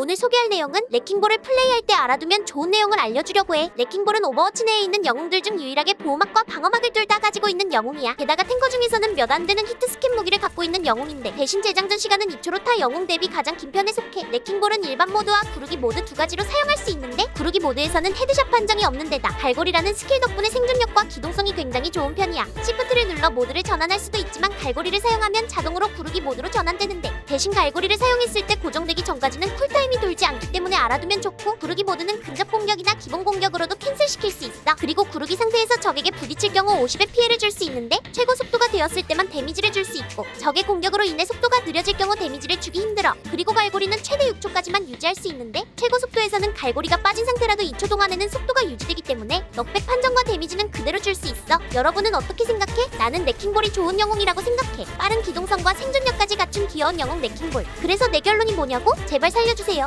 오늘 소개할 내용은 레킹볼을 플레이할 때 알아두면 좋은 내용을 알려주려고 해. 레킹볼은 오버워치 내에 있는 영웅들 중 유일하게 보호막과 방어막을 둘 다 가지고 있는 영웅이야. 게다가 탱커 중에서는 몇 안 되는 히트 스캔 무기를 갖고 있는 영웅인데 대신 재장전 시간은 2초로 타 영웅 대비 가장 긴 편에 속해. 레킹볼은 일반 모드와 구르기 모드 두 가지로 사용할 수 있는데 구르기 모드에서는 헤드샷 판정이 없는 데다 갈고리라는 스킬 덕분에 생존력과 기동성이 굉장히 좋은 편이야. 시프트를 눌러 모드를 전환할 수도 있지만 갈고리를 사용하면 자동으로 구르기 모드로 전환되는데 대신 갈고리를 사용했을 때 고정되기 전까지는 쿨타임 이 돌지 않기 때문에 알아두면 좋고 구르기 모드는 근접 공격이나 기본 공격으로도 캔슬시킬 수 있어. 그리고 구르기 상태에서 적에게 부딪힐 경우 50의 피해를 줄 수 있는데 최고 속도가 되었을 때만 데미지를 줄 수 있고 적의 공격으로 인해 속도가 느려질 경우 데미지를 주기 힘들어. 그리고 갈고리는 최대 6초까지만 유지할 수 있는데 최고 속도에서는 갈고리가 빠진 상태라도 2초 동안에는 속도가 유지되기 때문에 넉백 판정 과 데미지는 그대로 줄 수 있어. 여러분은 어떻게 생각해? 나는 레킹볼이 좋은 영웅이라고 생각해. 빠른 기동성과 생존력까지 갖춘 귀여운 영웅 레킹볼. 그래서 내 결론이 뭐냐고? 제발 살려주세요.